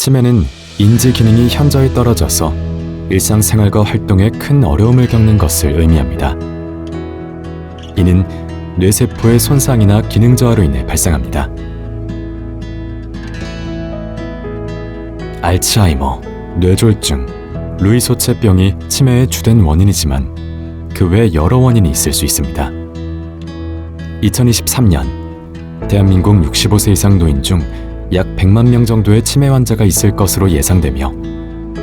치매는 인지 기능이 현저히 떨어져서 일상생활과 활동에 큰 어려움을 겪는 것을 의미합니다. 이는 뇌세포의 손상이나 기능 저하로 인해 발생합니다. 알츠하이머, 뇌졸중, 루이소체병이 치매의 주된 원인이지만 그 외 여러 원인이 있을 수 있습니다. 2023년 대한민국 65세 이상 노인 중 약 100만 명 정도의 치매 환자가 있을 것으로 예상되며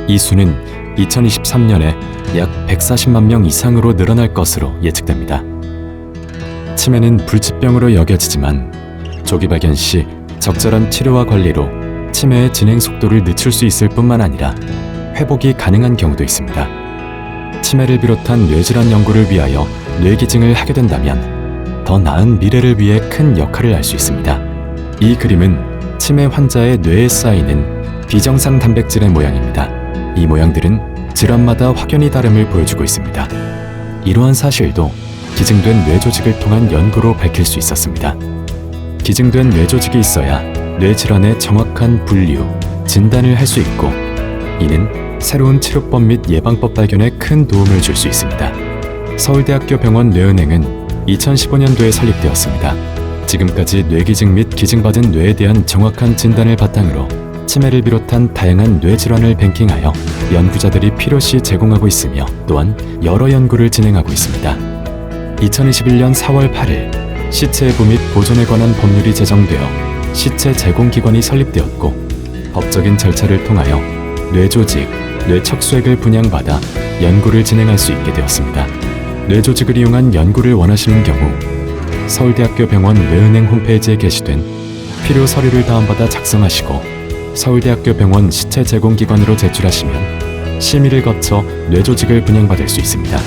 이 수는 2023년에 약 140만 명 이상으로 늘어날 것으로 예측됩니다. 치매는 불치병으로 여겨지지만 조기 발견 시 적절한 치료와 관리로 치매의 진행 속도를 늦출 수 있을 뿐만 아니라 회복이 가능한 경우도 있습니다. 치매를 비롯한 뇌질환 연구를 위하여 뇌기증을 하게 된다면 더 나은 미래를 위해 큰 역할을 할 수 있습니다. 이 그림은 치매 환자의 뇌에 쌓이는 비정상 단백질의 모양입니다. 이 모양들은 질환마다 확연히 다름을 보여주고 있습니다. 이러한 사실도 기증된 뇌 조직을 통한 연구로 밝힐 수 있었습니다. 기증된 뇌 조직이 있어야 뇌 질환의 정확한 분류, 진단을 할 수 있고 이는 새로운 치료법 및 예방법 발견에 큰 도움을 줄 수 있습니다. 서울대학교 병원 뇌은행은 2015년도에 설립되었습니다. 지금까지 뇌기증 및 기증받은 뇌에 대한 정확한 진단을 바탕으로 치매를 비롯한 다양한 뇌 질환을 뱅킹하여 연구자들이 필요시 제공하고 있으며 또한 여러 연구를 진행하고 있습니다. 2021년 4월 8일 시체 해부 및 보존에 관한 법률이 제정되어 시체 제공기관이 설립되었고 법적인 절차를 통하여 뇌조직, 뇌척수액을 분양받아 연구를 진행할 수 있게 되었습니다. 뇌조직을 이용한 연구를 원하시는 경우 서울대학교 병원 뇌은행 홈페이지에 게시된 필요 서류를 다운받아 작성하시고 서울대학교 병원 시체 제공기관으로 제출하시면 심의를 거쳐 뇌조직을 분양받을 수 있습니다.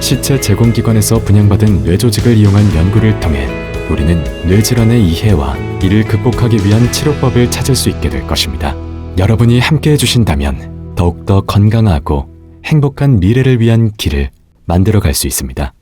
시체 제공기관에서 분양받은 뇌조직을 이용한 연구를 통해 우리는 뇌질환의 이해와 이를 극복하기 위한 치료법을 찾을 수 있게 될 것입니다. 여러분이 함께 해주신다면 더욱더 건강하고 행복한 미래를 위한 길을 만들어 갈 수 있습니다.